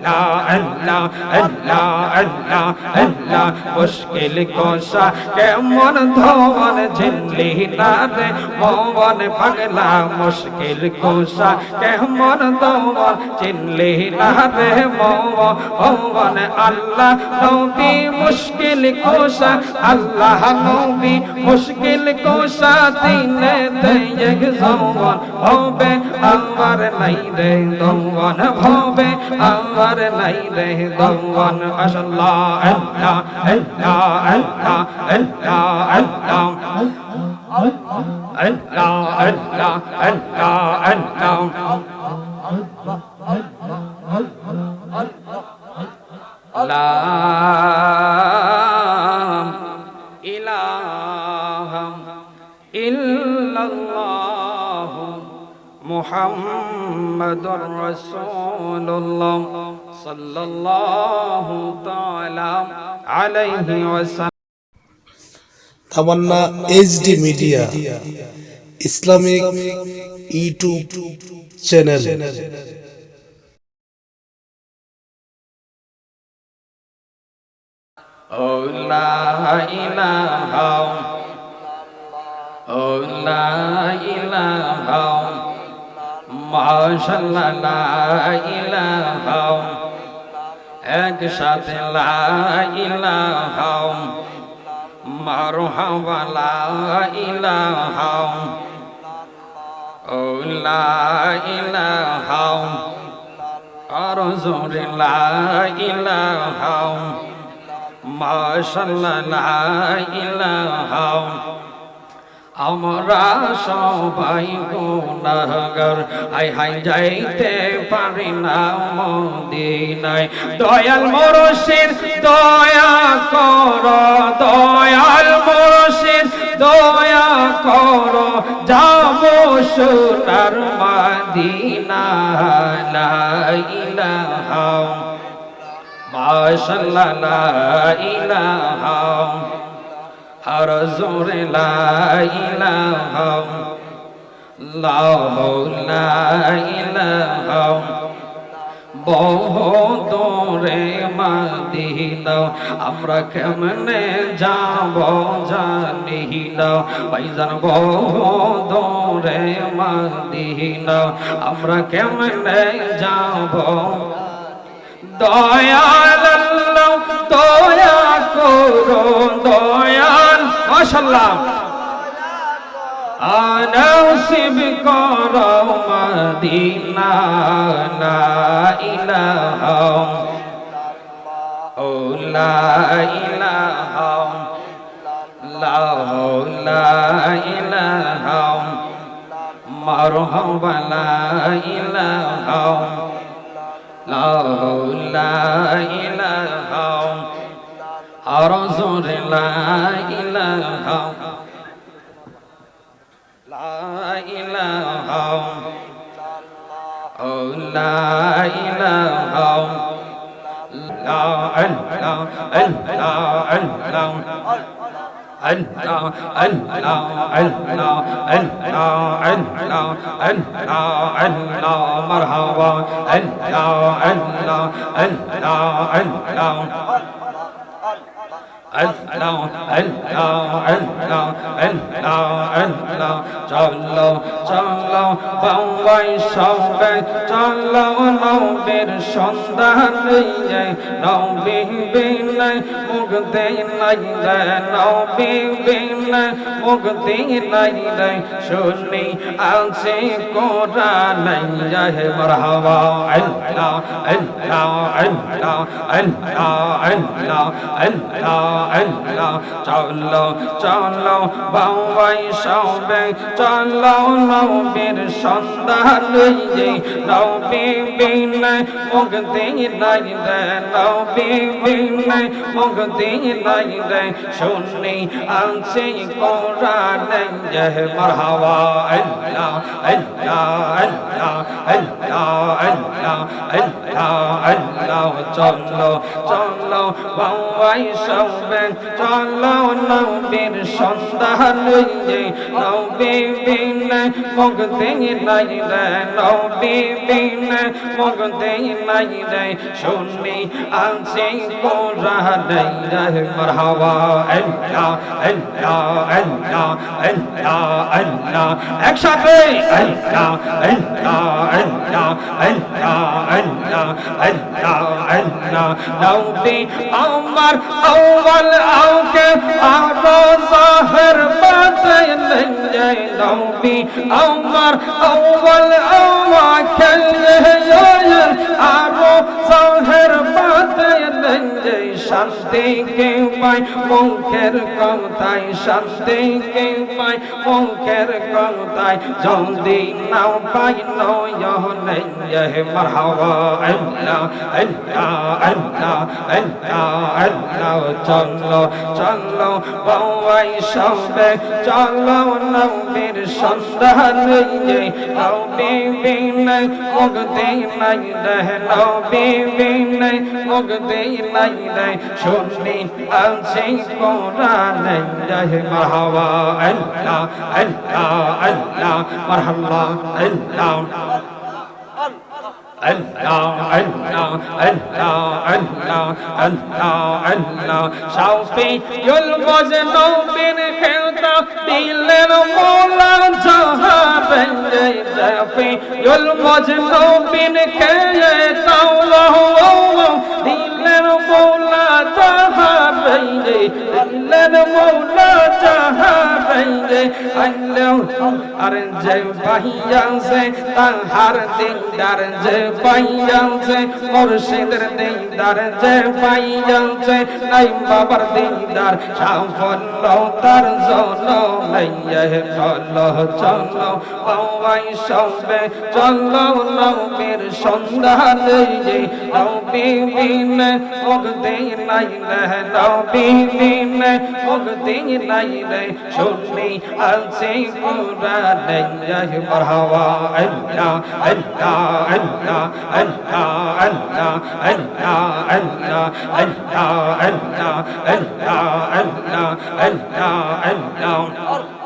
اللہ اللہ اللہ اللہ اللہ مشکل کوشا کے من دھون جھلی نارے مومن پگلا مشکل کوشا کے من دھون جھلی نارے مومن اللہ نوبی مشکل کوشا اللہ نوبی مشکل کوشا دینے دیگ زوان ہوبے امر نہیں دے دوان ہوبے امر আকবার লা ইলাহা ইল্লাল্লাহ আল্লাহ আল্লাহ আল্লাহ আল্লাহ আল্লাহ আল্লাহ আল্লাহ আল্লাহ আল্লাহ আল্লাহ লাম ইলাহা ইল্লাল্লাহ محمد رسول الله صلى الله تعالى عليه وسلم Tamanna HD media Islamic YouTube channel Oh la ilaha Oh la ilaha মাশাল্লাহ একসাথে লাইলাহ মারহাবা লাইলাহ ও লাইলাহ আর জোরে লাইলাহ মাশাল্লাহ লাইলাহ আমরা সবাই গুনাহগার হাই হাই, যাইতে পারি না মদিনায়। দয়াল মুর্শিদ, দয়া কর, দয়াল মুর্শিদ, দয়া কর। যাব সোনার মদিনা লা ইলাহা মাশাল্লাহ, লা ইলাহা আর জোরে লাইলাহ লাহ লাইলাহ বহুদূরে মাদিল আমরা কেমনে যাব জানিল ভাইজান বহুদূরে মাদিল আমরা কেমনে যাব? দয়াল দয়া করো, দয়া মাশাল্লাহ আনাসিব কর মদিনা লা ইলাহা ও লা ইলাহা লা ইলাহা মারহাবা লা ইলাহা مرحبا চলো চলো বাবাই সবে চলো নবীর সন্ধান নিয়ে নবী বিনে মুক্তি নাই রে নবী বিনে মুক্তি নাই রে শুনি আছে কোরআন হে মারহাবা আল্লাহ আল্লাহ আল্লাহ আল্লাহ আল্লাহ আল্লাহ আল্লাহ চলো চলো বাবাই সবে চলো নবীর সন্ধান লইয়ে নবী বিনে মুক্তি নাই রে নবী বিনে মুক্তি নাই রে, শুনি আছে কোরআন জহ মারহাবা, আল্লাহ আল্লাহ আল্লাহ আল্লাহ আল্লাহ আল্লাহ আল্লাহ চলো চলো বাবাই সবে সবে চলো নবীর সন্ধান লইয়ে নবী বিনে মুক্তি নাই রে, নবী বিনে মুক্তি নাই রে। শুনি আছি কোরআন রে মারহাবা, আল্লাহ আল্লাহ আল্লাহ আল্লাহ আল্লাহ। একসাথে, আল্লাহ আল্লাহ আল্লাহ আল্লাহ আল্লাহ আল্লাহ আল্লাহ। নবী আমার ولاؤ کے آرو ظاہر باتیں لنجے نوبی عمر اول اوا کل یار آرو ظاہر باتیں لنجے শান্তি কে পায়? মুখের কথায় শান্তি কে পায়? মুখের কথায় জলদি নাও পাই নয়নে মরহাবা। আল্লাহ আল্লাহ আল্লাহ আল্লাহ আল্লাহ, চল। চলো বাবাই সবে চলো নবীর সন্ধান নিয়ে। নবী বিনে মুক্তি নাই রে, নবী বিনে মুক্তি নাই রে। শুনি আছে কোরআন জয় মারহাবা আল্লাহ আল্লাহ আল্লাহ, মারহাবা, আল্লাহ। শফিউল মজনুবিন খেতা দিলের মোলা জহাবে শফিউল মজনুবিন খেতা আল্লাহ দিল মৌলা যাহা বাইরে আল্লাহর মৌলা যাহা বাইরে আল্লাহ আর যে পাইয়াছে, তাহার দিনদার যে পাইয়াছে, মুর্শিদের দিনদার যে পাইয়াছে, নাই বাবার দিনদার, সাফল্য তার জল লাইয়া চলো চলো বাবাই সবে, চলো, নবের সন্ধ্যা লইয়ে নবী বিনে মুক্তি নাই রে নবী বিনে মুক্তি নাই রে শুনি আছে কুরআনে ইয়া মারহাবা আল্লাহ আল্লাহ আল্লাহ আল্লাহ আল্লাহ আল্লাহ আল্লাহ আল্লাহ আল্লাহ আল্লাহ আল্লাহ আল্লাহ আল্লাহ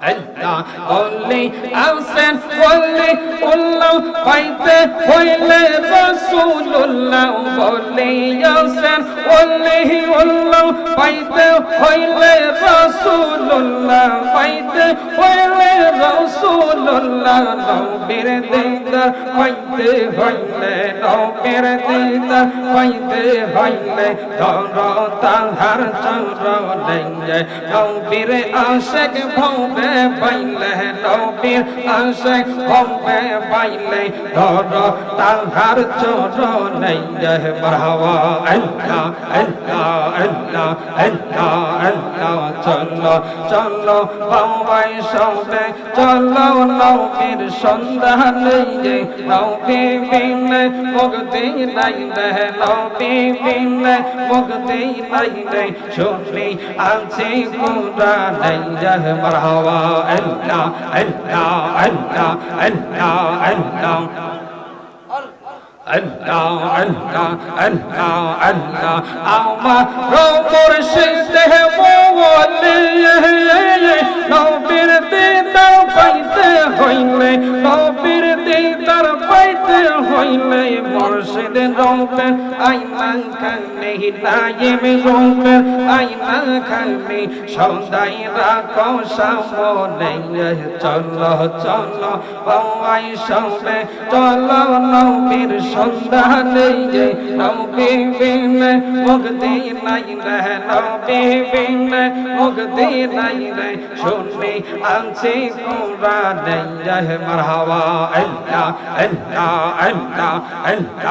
আল্লাহ বললি আছেন বললি উল্লাহ পাইতে হইলে রাসূলুল্লাহ বললি আছেন বললি উল্লাহ পাইতে হইলে রাসূলুল্লাহ পাইতে হইলে রাসূলুল্লাহ নবীর দিদার পাইতে হইলে নবীর দিদার পাইতে হইলে ধর তাহার আশিক ভবে পাইলে নবীর আশিক ভবে পাইলে ধর তাহার চরণে মারহাবা আল্লাহ আল্লাহ আল্লাহ আল্লাহ মুক্তি নাই নাই রে শুনি আছে কুরআনে জহ মারহাবা আল্লাহ আল্লাহ আল্লাহ আল্লাহ আল্লাহ আল্লাহ আল্লাহ নবীর দিদার পাইতে হইলে নবীর দিদার পাইতে হইলে মুর্শিদ রূপে আইনা খানে নাইম রূপে আইনা খানে সদাই রাখো সামনে, চলো চলো বাবাই সবে চলো নবীর সন্ধান যে নবী বিনে মুক্তি নাই রে أنت أنت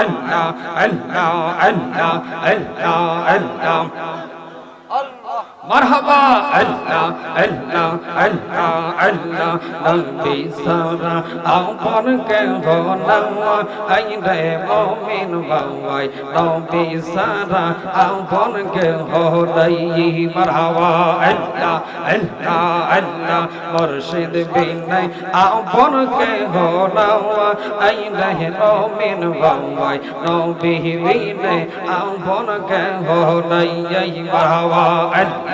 أنت أنت أنت أنت أنت মারহাবা, আল্লাহ আল্লাহ আল্লাহ আল্লাহ, নবী সারা আপন কে হলাম আই রে মুমিন বাবাই, নবী সারা আপন কে হলাই মারহাবা, আল্লাহ আল্লাহ আল্লাহ, মুর্শিদ বিনাই আপন কে হলাম আই রে মুমিন বাবাই, নবী বিনাই আপন কে হলাই মারহাবা, আল্লাহ।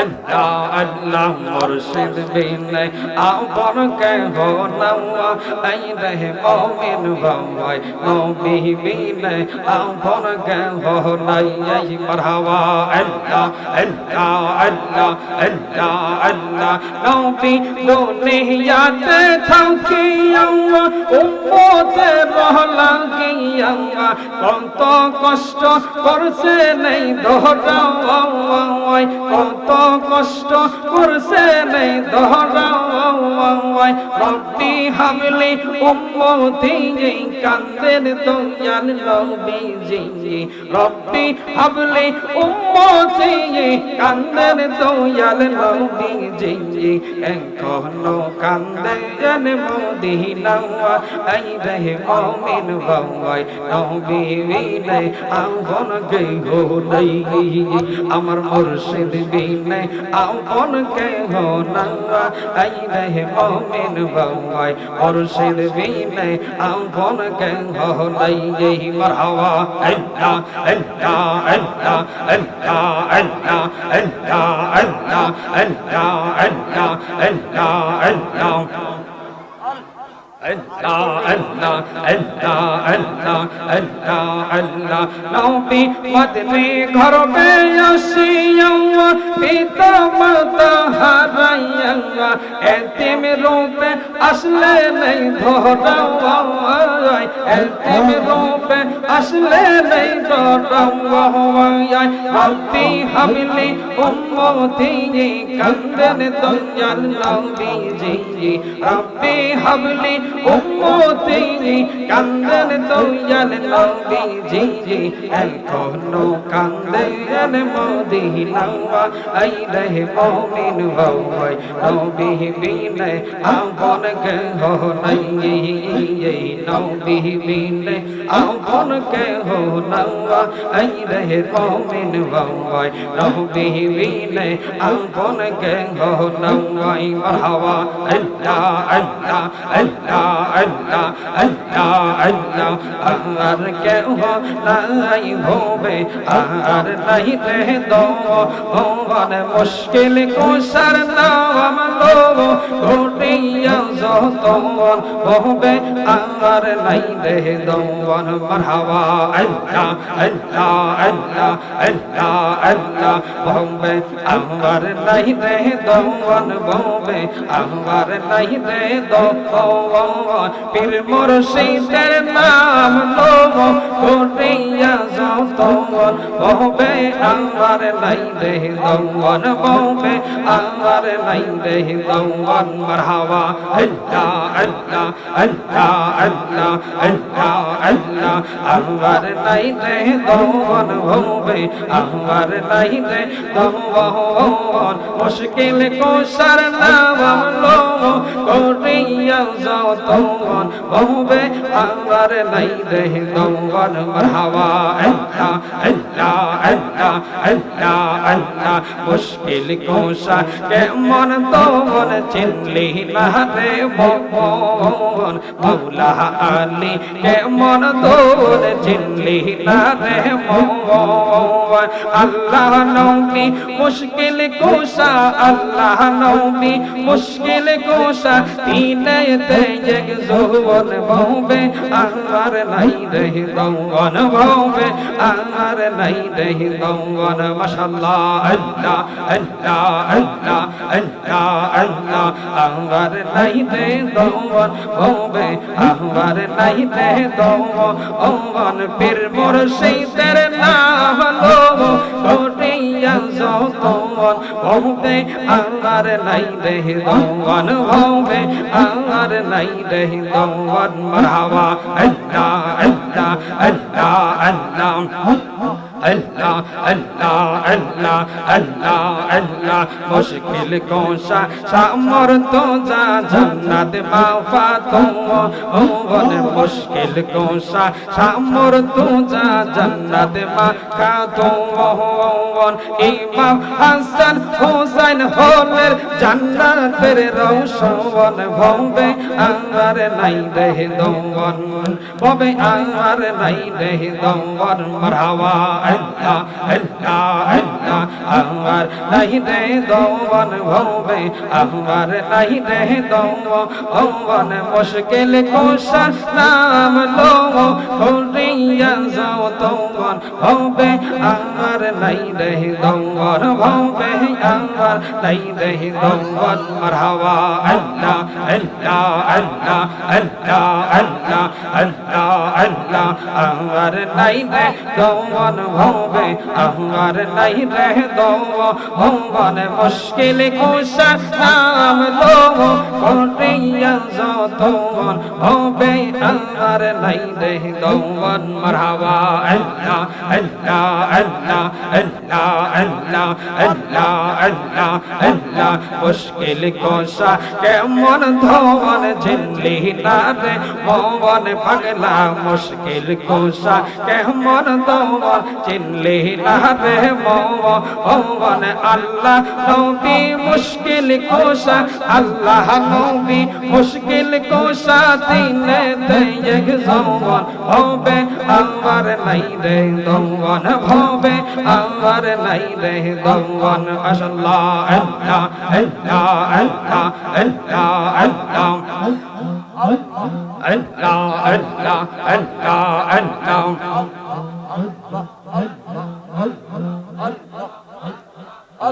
আল্লাহ আল্লাহ মুর্শিদ বিনে আপন কে হো নাওয়া, আই রহে মুমিন বাবাই নবী বিনে আপন কে হো নাই, আই মারহাবা। আল্লাহ আল্লাহ আল্লাহ আল্লাহ আল্লাহ, নবী দুনিয়াতে থাকিয়া উম্মতে রহলা গিয়া কত কষ্ট করছে নেই দোহরাওয়াই কত কষ্ট করছে নেই রব্বি হামলে উম্মতি যেই কান্দেন দয়াল নবী যেই রব্বি হামলে উম্মতি যেই কান্দেন দয়াল নবী যেই এখনও কান্দেন মদিনাওয়া আই রে মুমিন ভাই নবী বিলে আমার মুর্শিদ বিলে কে রে ভাই মুর্শিদ বিনে আপন কে হো নাই মারহাবা আল্লাহ আল্লাহ আল্লাহ আল্লাহ আল্লাহ আল্লাহ আল্লাহ আল্লাহ আল্লাহ আল্লাহ আল্লাহ আল্লাহ আল্লাহ আল্লাহ আল্লাহ আল্লাহ আল্লাহ নবী মদনে ঘর মে আসিয়া পিতা মাতা হারাইয়া এতিম রূপে আসলে নেই ধরাওয়াই এতিম রূপে আসলে নেই ধরাওয়াই রব্বি হাবলি উম্মতি কান্দেন দয়াল নবীজি রব্বি হাবলি উম্মতি কান্দেন দয়াল নবীজি, এখনও কান্দেন মদিনা আই রে মুমিন বাবাই নবী বিনে আপন কে হো নাই আল্লাহ আল্লাহ আল্লাহ আল্লাহ আল্লাহ আল্লাহ আর কে হো নাই ভোবে আর নাই রে দো ভগবান মুশকিল কুশার নাম লো ঘটিয়া যতন ভবে আর নাই রে মারহাবা আল্লাহ আল্লাহ আল্লাহ আল্লাহ আল্লাহ ভবে আমার নাই রে দোয়ান ভবে আমার নাই রে দোয়ান পীর মুর্শিদের নাম লো ঘটিয়া যতন ভবে আমার নাই রে দৌন ববে আমার নাই রে দৌন মারহাবা, আল্লাহ আল্লাহ আল্লাহ আল্লাহ আল্লাহ আল্লাহ। আমার নাই রে দৌন ববে আমার নাই রে দৌন মুশকিল কোসার নাম লো করিয়া যাও قوم محب انور نہیں رہے دور مرحبا اللہ اللہ اللہ اللہ اللہ مشکل کوشا کے من دون چلی نہ رے بون مولا علی کے من دون چلی نہ رے بون اللہ نومی مشکل کوشا اللہ نومی مشکل کوشا تین دیں জেগ যৌবন ভাবে আমার নাই রহি গৌন ভাবে আমার নাই রহি গৌন মাশাল্লাহ, আল্লাহ আল্লাহ আল্লাহ আল্লাহ আল্লাহ আমার নাই রে গৌন ভাবে আমার নাই রে গৌন পীর মুর্শিদের নাম লো কোটিয়া যৌবন ভাবে আমার আর নাই রে দৌন ভবে আর নাই রে দৌন মারহাবা আল্লাহ আল্লাহ আল্লাহ আল্লাহ। अल्लाह अल्लाह अल्लाह अल्लाह अल्लाह मुश्किल कोशा सामर तो जा जन्नत बाफा तुम भुवन मुश्किल कोशा सामर तो जा जन्नत बाफा तुम ইমাম হাসান হোসেন হলের জান্নাতের রৌশন ভবে আর নাই দেহ দঙ্গন ভবে আর নাই দেহ দঙ্গন মারহাবা আল্লাহ আল্লাহ আল্লাহ আমার নাই রে দৌন ভবে আমার নাই রে দৌন মুশকিল কোশা নাম লো করিয়া যাও দৌন ভবে আমার নাই রে দৌন ভবে আমার নাই রে দৌন মারহাবা আল্লাহ আল্লাহ আল্লাহ আল্লাহ আল্লাহ আল্লাহ আল্লাহ আমার নাই রে দৌন ভবে আমার নাই রে দৌন মুশকিল কুশা নাম লো করিয়া যত ভবে আমার নাই রে দৌন মারহাবা, আল্লাহ আল্লাহ আল্লাহ আল্লাহ আল্লাহ আল্লাহ আল্লাহ আল্লাহ, মুশকিল কোশা কেমন ধন ঝিল্লি না রে পাগলা মুশকিল কোশা কেমন ধন চিনলি না রে মন আল্লাহ নবী মুশকিল কোশা আল্লাহ নবী মুশকিল কোশা দিনে দেয় জওয়ান হবে আমার নাই রে দওয়ান হবে আমার নাই রে দওয়ান আল্লাহ আল্লাহ আল্লাহ আল্লাহ আল্লাহ আল্লাহ আল্লাহ আল্লাহ আল্লাহ আল্লাহ